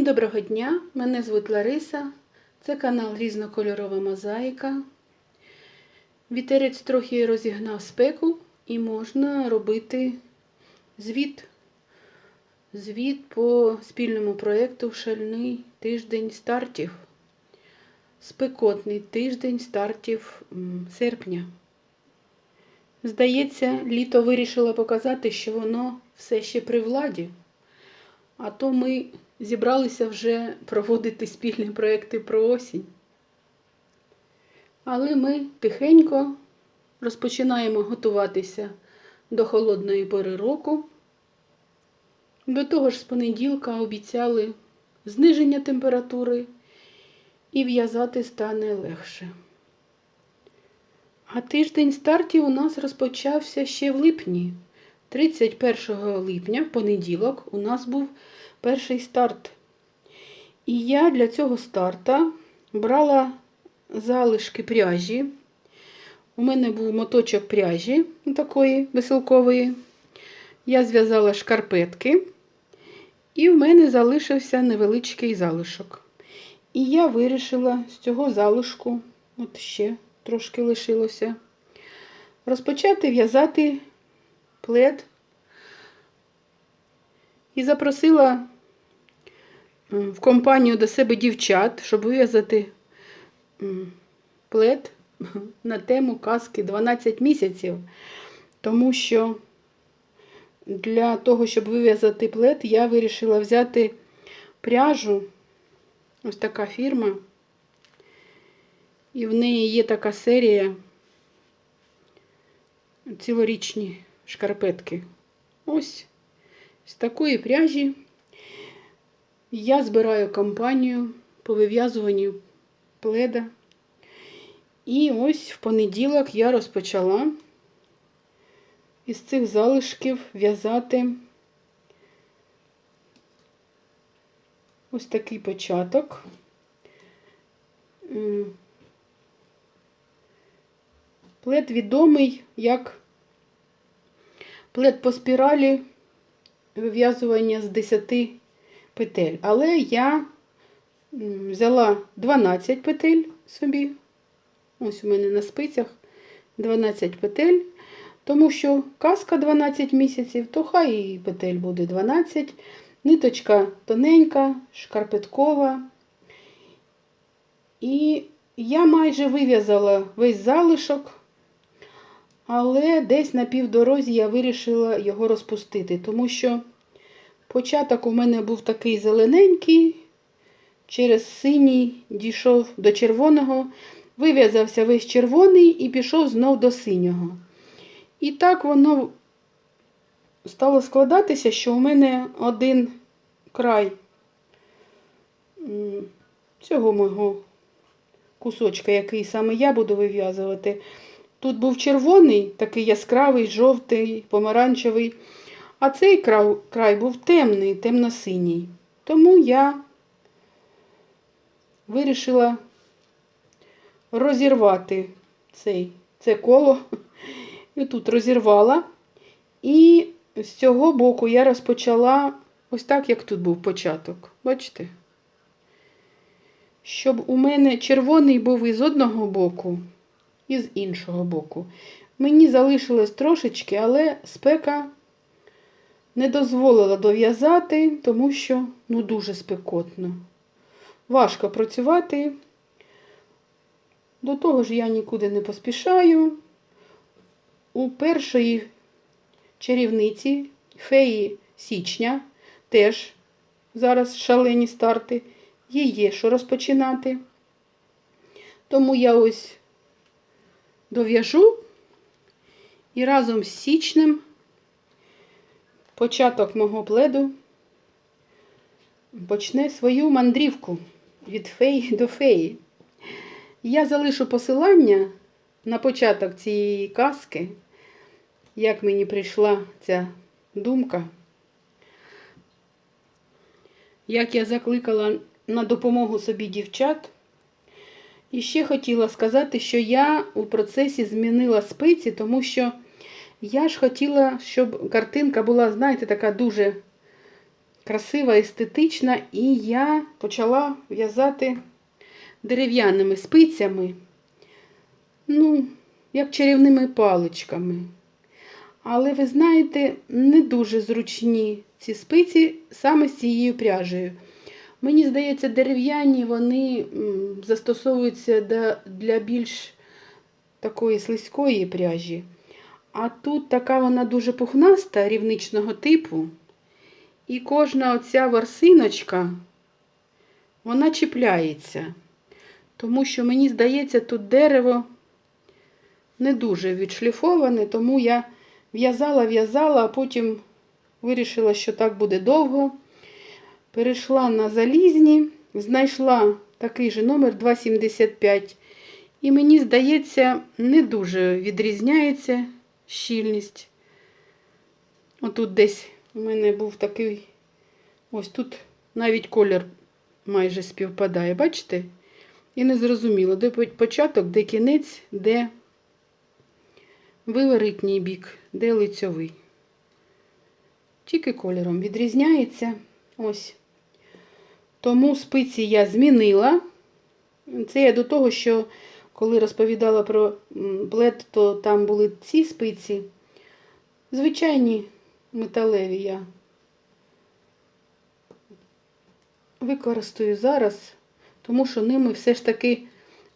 Всім доброго дня! Мене звуть Лариса. Це канал Різнокольорова Мозаїка. Вітерець трохи розігнав спеку і можна робити звіт. Звіт по спільному проєкту Шальний тиждень стартів. Спекотний тиждень стартів серпня. Здається, літо вирішило показати, що воно все ще при владі. А то ми зібралися вже проводити спільні проекти про осінь. Але ми тихенько розпочинаємо готуватися до холодної пори року. До того ж, з понеділка обіцяли зниження температури і в'язати стане легше. А тиждень стартів у нас розпочався ще в липні. 31 липня, в понеділок, у нас був перший старт. І я для цього старта брала залишки пряжі. У мене був моточок пряжі такої веселкової. Я зв'язала шкарпетки, і в мене залишився невеличкий залишок. І я вирішила з цього залишку, от ще трошки лишилося, розпочати в'язати плед. І запросила в компанію до себе дівчат, щоб вив'язати плед на тему казки 12 місяців. Тому що для того, щоб вив'язати плед, я вирішила взяти пряжу. Ось така фірма. І в неї є така серія цілорічні шкарпетки. Ось з такої пряжі я збираю компанію по вив'язуванню пледа. І ось в понеділок я розпочала із цих залишків в'язати ось такий початок. Плед відомий як плед по спіралі вив'язування з 10 петель. Але я взяла 12 петель собі. Ось у мене на спицях 12 петель. Тому що казка 12 місяців, то хай і петель буде 12. Ниточка тоненька, шкарпеткова. І я майже вив'язала весь залишок. Але десь на півдорозі я вирішила його розпустити, тому що початок у мене був такий зелененький, через синій дійшов до червоного, вив'язався весь червоний і пішов знов до синього. І так воно стало складатися, що у мене один край цього мого кусочка, який саме я буду вив'язувати. Тут був червоний, такий яскравий, жовтий, помаранчевий, а цей край, був темний, темно-синій. Тому я вирішила розірвати цей, це коло. І тут розірвала. І з цього боку я розпочала ось так, як тут був початок. Бачите? Щоб у мене червоний був із одного боку і з іншого боку. Мені залишилось трошечки, але спека не дозволила дов'язати, тому що ну, дуже спекотно. Важко працювати. До того ж, я нікуди не поспішаю. У першої чарівниці феї січня теж зараз шалені старти. Їй є що розпочинати. Тому я ось дов'яжу і разом з січнем початок мого пледу почне свою мандрівку від феї до феї. Я залишу посилання на початок цієї казки, як мені прийшла ця думка, як я закликала на допомогу собі дівчат. І ще хотіла сказати, що я у процесі змінила спиці, тому що я ж хотіла, щоб картинка була, знаєте, така дуже красива, естетична, і я почала в'язати дерев'яними спицями, ну, як чарівними паличками. Але ви знаєте, не дуже зручні ці спиці саме з цією пряжею. Мені здається, дерев'яні вони застосовуються для, більш такої слизької пряжі. А тут така вона дуже пухнаста, рівничного типу. І кожна оця ворсиночка, вона чіпляється. Тому що, мені здається, тут дерево не дуже відшліфоване, тому я в'язала, в'язала, а потім вирішила, що так буде довго. Перейшла на залізні, знайшла такий же номер 2,75. І мені здається, не дуже відрізняється щільність. Отут десь у мене був такий, ось тут навіть колір майже співпадає, бачите? І не зрозуміло, де початок, де кінець, де виворитній бік, де лицьовий. Тільки кольором відрізняється. Ось. Тому спиці я змінила. Це я до того, що коли розповідала про плед, то там були ці спиці. Звичайні металеві я використаю зараз, тому що ними все ж таки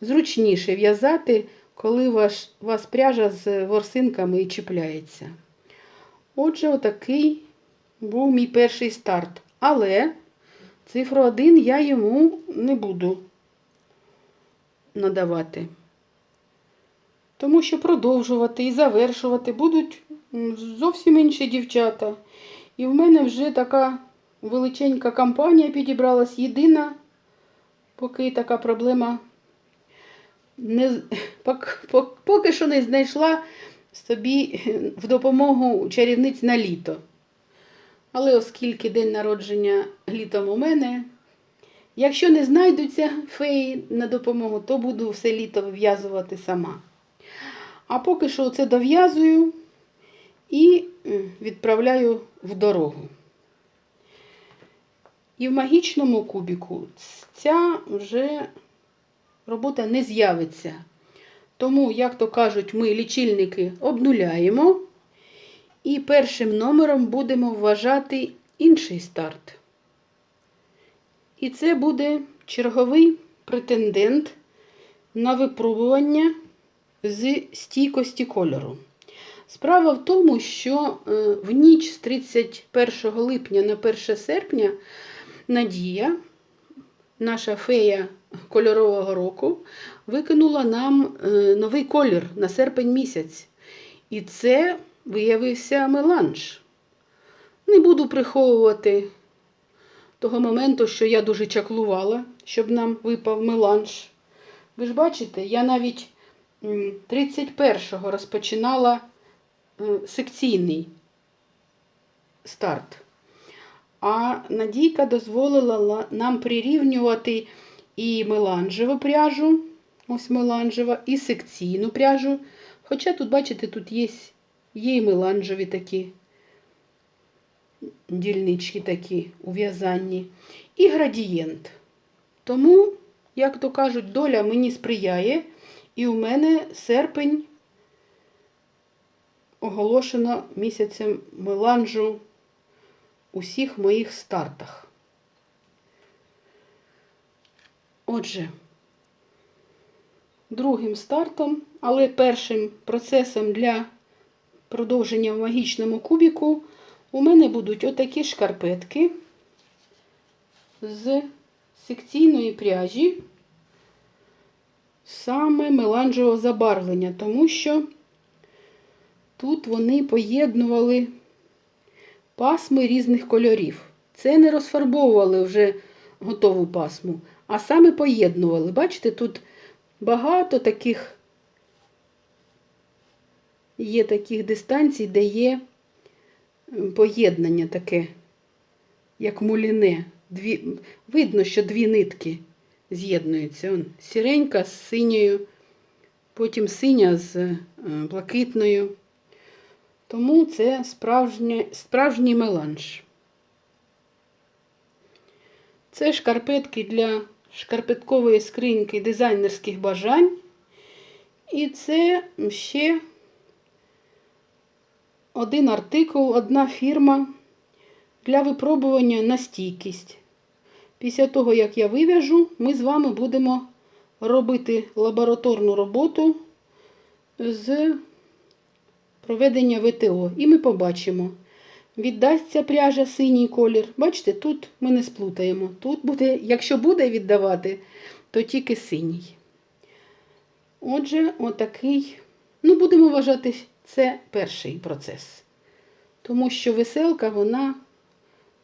зручніше в'язати, коли ваш, вас пряжа з ворсинками і чіпляється. Отже, отакий був мій перший старт. Але цифру 1 я йому не буду надавати. Тому що продовжувати і завершувати будуть зовсім інші дівчата. І в мене вже така величенька кампанія підібралась єдина, поки така проблема не, поки що не знайшла собі в допомогу чарівниць на літо. Але оскільки день народження літом у мене, якщо не знайдуться феї на допомогу, то буду все літо вив'язувати сама. А поки що це дов'язую і відправляю в дорогу. І в магічному кубіку ця вже робота не з'явиться. Тому, як то кажуть, ми лічильники обнуляємо. І першим номером будемо вважати інший старт. І це буде черговий претендент на випробування з стійкості кольору. Справа в тому, що е, в ніч з 31 липня на 1 серпня Надія, наша фея кольорового року, викинула нам е, новий колір на серпень місяць. І це виявився меланж. Не буду приховувати того моменту, що я дуже чаклувала, щоб нам випав меланж. Ви ж бачите, я навіть 31-го розпочинала секційний старт. А Надійка дозволила нам прирівнювати і меланжеву пряжу, ось меланжева, і секційну пряжу. Хоча тут, бачите, тут є Є і меланжеві такі дільнички такі у в'язанні. І градієнт. Тому, як то кажуть, доля мені сприяє, і у мене серпень оголошено місяцем меланжу у всіх моїх стартах. Отже, другим стартом, але першим процесом для продовження в магічному кубіку у мене будуть отакі шкарпетки з секційної пряжі, саме меланжевого забарвлення, тому що тут вони поєднували пасми різних кольорів. Це не розфарбовували вже готову пасму, а саме поєднували. Бачите, тут багато таких є таких дистанцій, де є поєднання таке, як муліне. Дві... Видно, що дві нитки з'єднуються. Он, Сіренька з синьою, потім синя з е, блакитною. Тому це справжнє, справжній меланж. Це шкарпетки для шкарпеткової скриньки дизайнерських бажань. І це ще один артикул, одна фірма для випробування на стійкість. Після того, як я вив'яжу, ми з вами будемо робити лабораторну роботу з проведення ВТО. І ми побачимо, віддасться пряжа синій колір. Бачите, тут ми не сплутаємо. Тут буде, якщо буде віддавати, то тільки синій. Отже, отакий. Ну, будемо вважати, це перший процес. Тому що веселка, вона,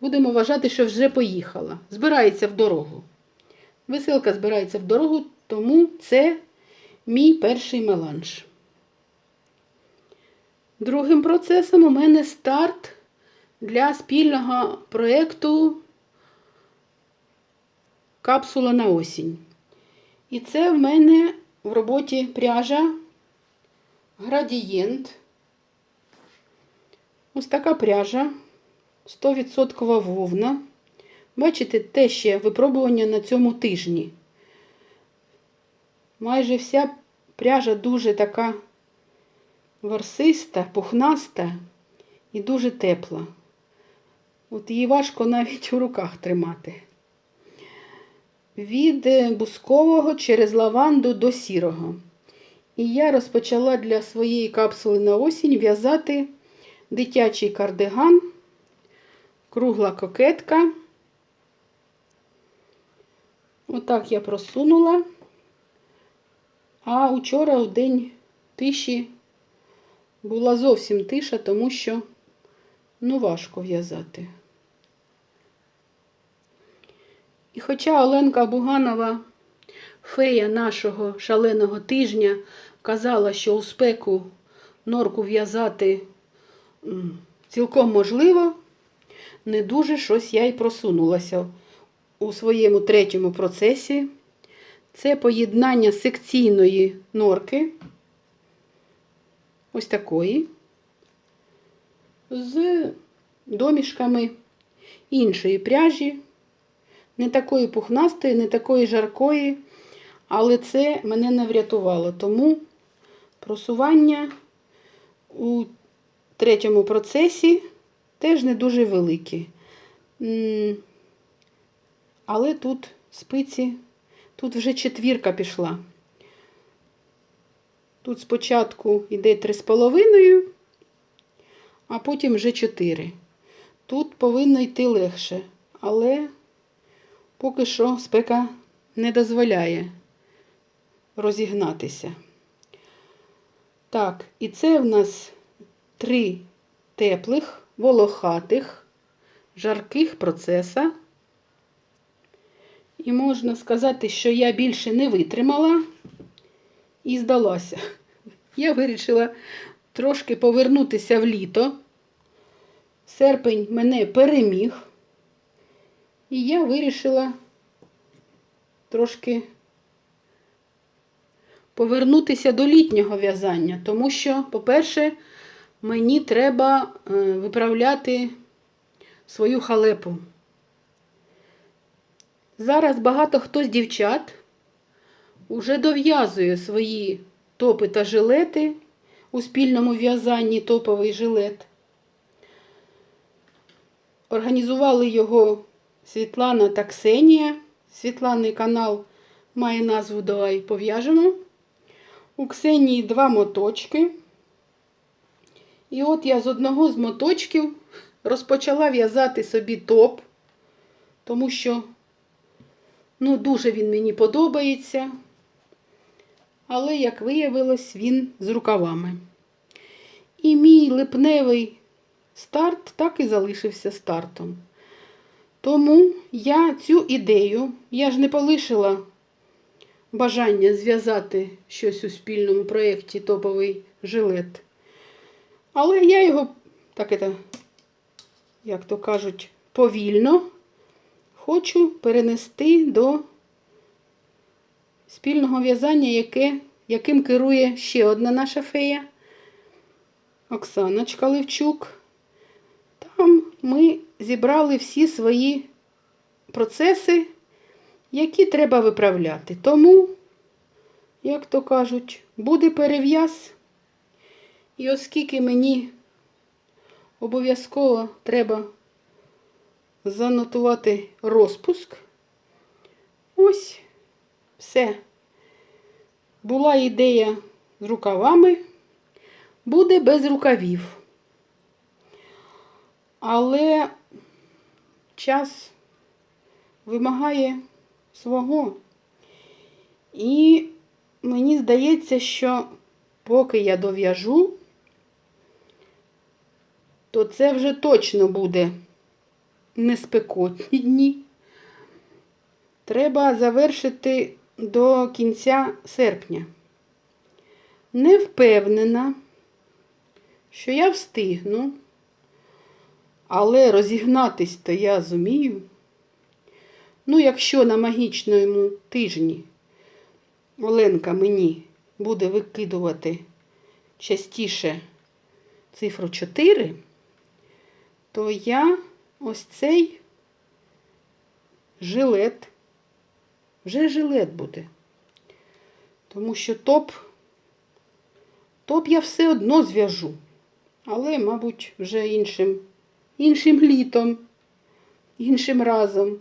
будемо вважати, що вже поїхала. Збирається в дорогу. Веселка збирається в дорогу, тому це мій перший меланж. Другим процесом у мене старт для спільного проєкту Капсула на осінь. І це в мене в роботі пряжа градієнт. Ось така пряжа 100% вовна. Бачите, те ще випробування на цьому тижні. Майже вся пряжа дуже така ворсиста, пухнаста і дуже тепла. От її важко навіть у руках тримати. Від бускового через лаванду до сірого. І я розпочала для своєї капсули на осінь в'язати дитячий кардиган, кругла кокетка. Отак я просунула. А вчора у день тиші була зовсім тиша, тому що ну важко в'язати. І хоча Оленка Буганова, фея нашого шаленого тижня, казала, що у спеку норку в'язати цілком можливо, не дуже щось я й просунулася у своєму третьому процесі. Це поєднання секційної норки, ось такої, з домішками іншої пряжі, не такої пухнастої, не такої жаркої, але це мене не врятувало. Тому просування у третьому процесі теж не дуже великі. Але тут спиці, тут вже четвірка пішла. Тут спочатку йде 3,5, а потім вже 4. Тут повинно йти легше, але поки що спека не дозволяє розігнатися. Так, і це в нас три теплих, волохатих, жарких процеса. І можна сказати, що я більше не витримала і здалася. Я вирішила трошки повернутися в літо. Серпень мене переміг. І я вирішила трошки повернутися до літнього в'язання, тому що, по-перше, мені треба е, виправляти свою халепу. Зараз багато хто з дівчат уже дов'язує свої топи та жилети у спільному в'язанні топовий жилет. Організували його Світлана та Ксенія. Світланий канал має назву Давай пов'яжемо. У Ксенії два моточки. І от я з одного з моточків розпочала в'язати собі топ, тому що Ну, дуже він мені подобається. Але, як виявилось, він з рукавами. І мій липневий старт так і залишився стартом. Тому я цю ідею, я ж не полишила бажання зв'язати щось у спільному проєкті топовий жилет. Але я його, так это, як то кажуть, повільно хочу перенести до спільного в'язання, яке, яким керує ще одна наша фея Оксаночка Левчук. Там ми зібрали всі свої процеси, які треба виправляти. Тому, як то кажуть, буде перев'яз. І оскільки мені обов'язково треба занотувати розпуск, ось все. Була ідея з рукавами, буде без рукавів. Але час вимагає свого. І мені здається, що поки я дов'яжу, то це вже точно буде не спекотні дні. Треба завершити до кінця серпня. Не впевнена, що я встигну, але розігнатись то я зумію. Ну, якщо на магічному тижні Оленка мені буде викидувати частіше цифру 4, то я ось цей жилет, вже жилет буде. Тому що топ, топ я все одно зв'яжу. Але, мабуть, вже іншим, іншим літом, іншим разом.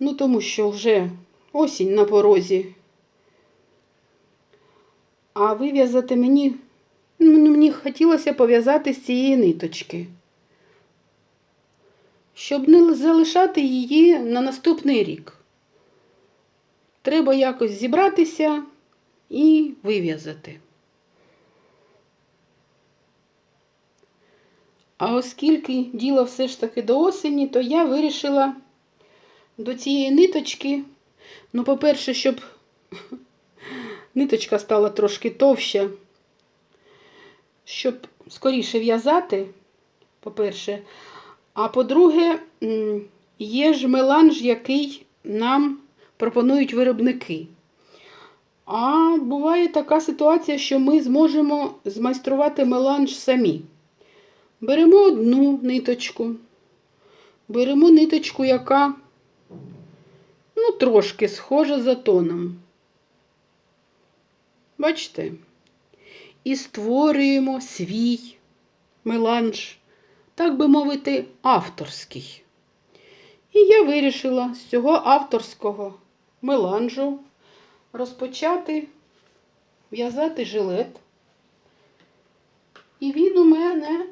Ну, тому що вже осінь на порозі. А вив'язати мені, ну, мені хотілося пов'язати з цієї ниточки. Щоб не залишати її на наступний рік. Треба якось зібратися і вив'язати. А оскільки діло все ж таки до осені, то я вирішила до цієї ниточки, ну, по-перше, щоб ниточка стала трошки товща, щоб скоріше в'язати, по-перше, а по-друге, є ж меланж, який нам пропонують виробники. А буває така ситуація, що ми зможемо змайструвати меланж самі. Беремо одну ниточку, беремо ниточку, яка ну, трошки схожа за тоном. Бачите? І створюємо свій меланж, так би мовити, авторський. І я вирішила з цього авторського меланжу розпочати в'язати жилет. І він у мене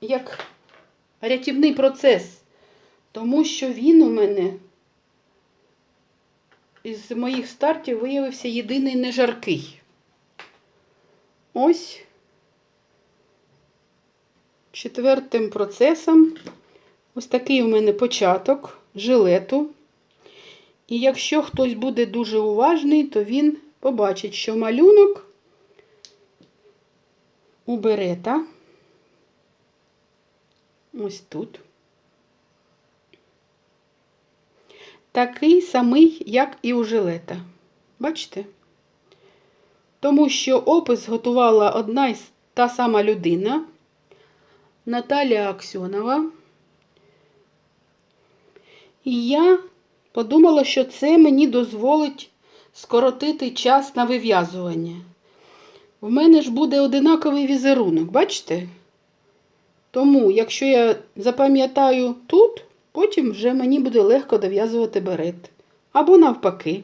як рятівний процес, тому що він у мене із моїх стартів виявився єдиний нежаркий. Ось четвертим процесом ось такий у мене початок жилету. І якщо хтось буде дуже уважний, то він побачить, що малюнок у берета ось тут. Такий самий, як і у жилета. Бачите? Тому що опис готувала одна із та сама людина Наталія Аксьонова. І я подумала, що це мені дозволить скоротити час на вив'язування. В мене ж буде одинаковий візерунок, бачите? Тому, якщо я запам'ятаю тут, потім вже мені буде легко дов'язувати берет. Або навпаки.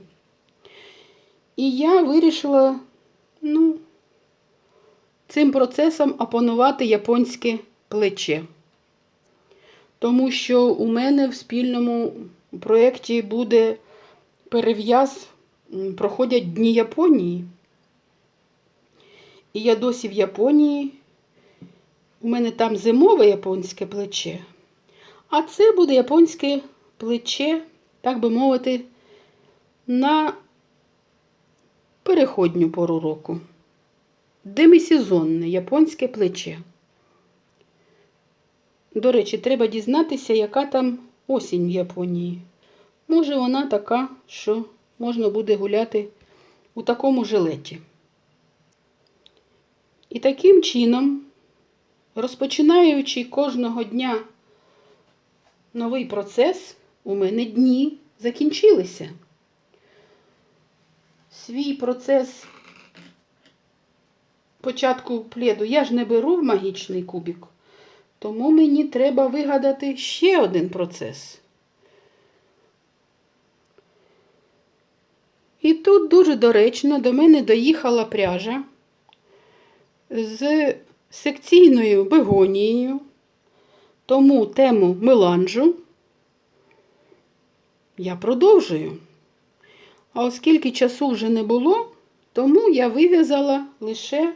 І я вирішила, ну, цим процесом опанувати японське плече. Тому що у мене в спільному проєкті буде перев'яз, проходять Дні Японії. І я досі в Японії. У мене там зимове японське плече. А це буде японське плече, так би мовити, на переходню пору року. Демисезонне японське плече. До речі, треба дізнатися, яка там осінь в Японії. Може, вона така, що можна буде гуляти у такому жилеті. І таким чином, розпочинаючи кожного дня новий процес, у мене дні закінчилися. Свій процес початку пледу я ж не беру в магічний кубик, тому мені треба вигадати ще один процес. І тут дуже доречно до мене доїхала пряжа з секційною бегонією, тому тему меланжу я продовжую. А оскільки часу вже не було, тому я вив'язала лише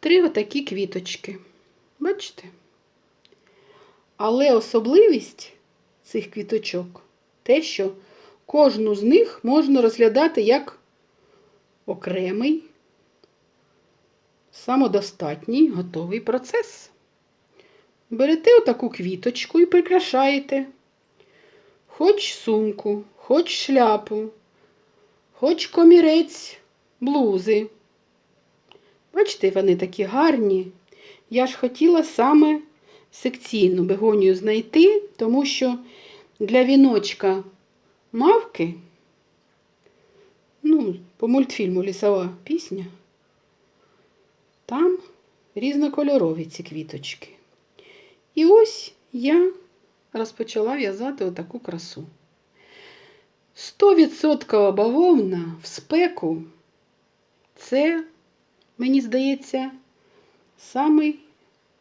три отакі квіточки. Бачите? Але особливість цих квіточок те, що кожну з них можна розглядати як окремий, самодостатній готовий процес. Берете отаку квіточку і прикрашаєте. Хоч сумку, хоч шляпу, хоч комірець блузи. Бачите, вони такі гарні. Я ж хотіла саме секційну бегонію знайти, тому що для віночка мавки, ну, по мультфільму Лісова пісня, там різнокольорові ці квіточки. І ось я розпочала в'язати отаку красу. 100% бавовна в спеку це, мені здається, самий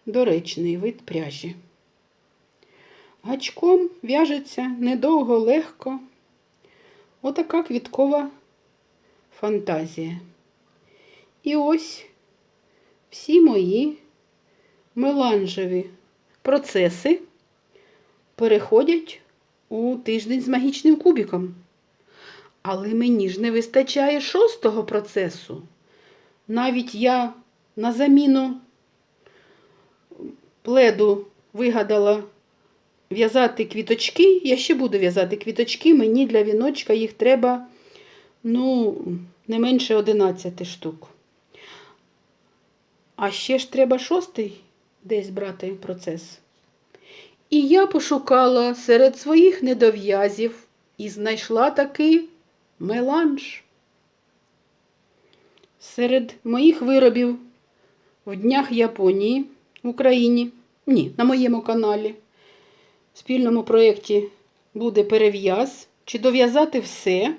доречний вид пряжі. Гачком в'яжеться недовго легко. Отака квіткова фантазія. І ось всі мої меланжеві процеси переходять у тиждень з магічним кубиком. Але мені ж не вистачає шостого процесу. Навіть я на заміну пледу вигадала в'язати квіточки. Я ще буду в'язати квіточки, мені для віночка їх треба ну, не менше 11 штук. А ще ж треба шостий десь брати процес. І я пошукала серед своїх недов'язів і знайшла такий меланж. Серед моїх виробів в Днях Японії в Україні, ні, на моєму каналі, в спільному проєкті буде перев'яз чи дов'язати все.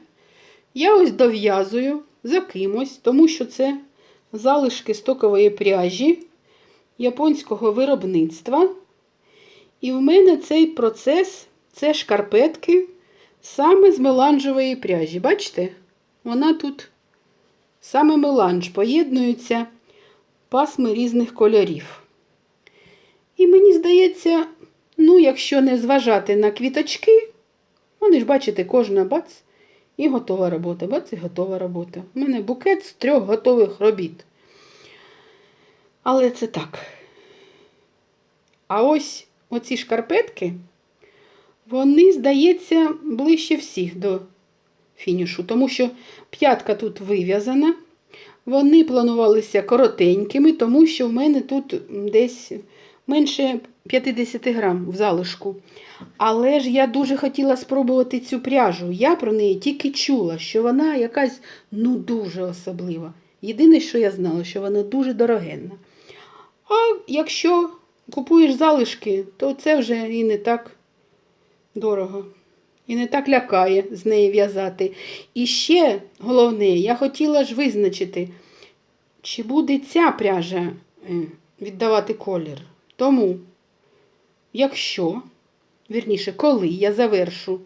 Я ось дов'язую за кимось, тому що це залишки стокової пряжі японського виробництва. І в мене цей процес це шкарпетки саме з меланжевої пряжі. Бачите? Вона тут саме меланж, поєднуються пасми різних кольорів. І мені здається, ну, якщо не зважати на квіточки, вони ж, бачите, кожна бац, і готова робота. Бац, і готова робота. У мене букет з трьох готових робіт. Але це так. А ось оці шкарпетки, вони, здається, ближче всіх до фінішу, тому що п'ятка тут вив'язана. Вони планувалися коротенькими, тому що в мене тут десь менше 50 грам в залишку. Але ж я дуже хотіла спробувати цю пряжу. Я про неї тільки чула, що вона якась ну дуже особлива. Єдине, що я знала, що вона дуже дорогенна. А якщо купуєш залишки, то це вже і не так дорого. І не так лякає з неї в'язати. І ще головне, я хотіла ж визначити, чи буде ця пряжа е, віддавати колір. Тому, якщо, вірніше, коли я завершу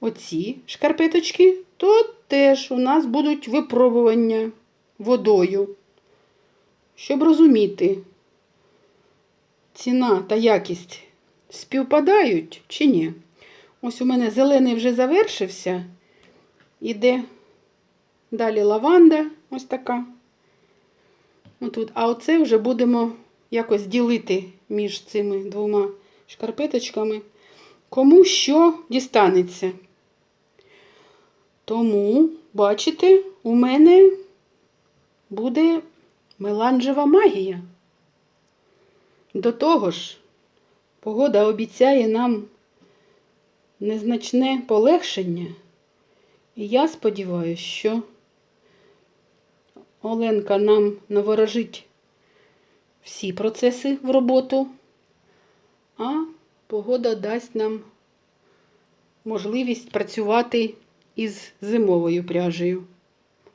оці шкарпеточки, то теж у нас будуть випробування водою, щоб розуміти, ціна та якість співпадають чи ні. Ось у мене зелений вже завершився. Іде далі лаванда, ось така. Отут. А оце вже будемо якось ділити між цими двома шкарпеточками. Кому що дістанеться. Тому, бачите, у мене буде меланжева магія. До того ж, погода обіцяє нам незначне полегшення, і я сподіваюся, що Оленка нам наворожить всі процеси в роботу, а погода дасть нам можливість працювати із зимовою пряжею,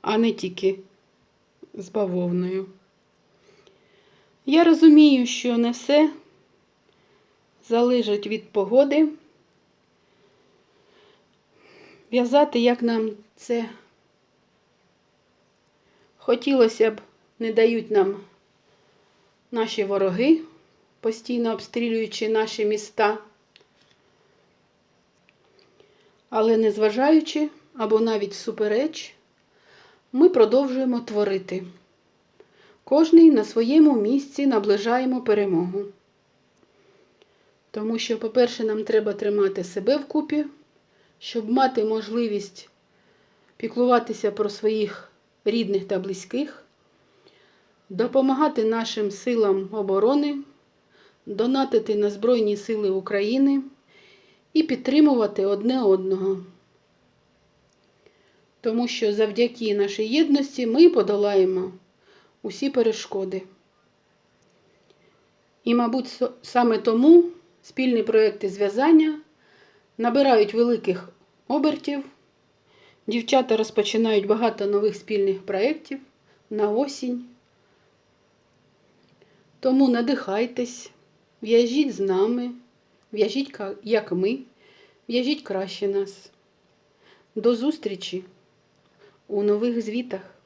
а не тільки з бавовною. Я розумію, що не все залежить від погоди. В'язати, як нам це хотілося б, не дають нам наші вороги, постійно обстрілюючи наші міста. Але незважаючи або навіть всупереч, ми продовжуємо творити. Кожний на своєму місці наближаємо перемогу. Тому що, по-перше, нам треба тримати себе вкупі, щоб мати можливість піклуватися про своїх рідних та близьких, допомагати нашим силам оборони, донатити на Збройні Сили України і підтримувати одне одного. Тому що завдяки нашій єдності ми подолаємо усі перешкоди. І, мабуть, саме тому спільні проекти зв'язання набирають великих обертів. Дівчата розпочинають багато нових спільних проєктів на осінь. Тому надихайтесь, в'яжіть з нами, в'яжіть як ми, в'яжіть краще нас. До зустрічі у нових звітах.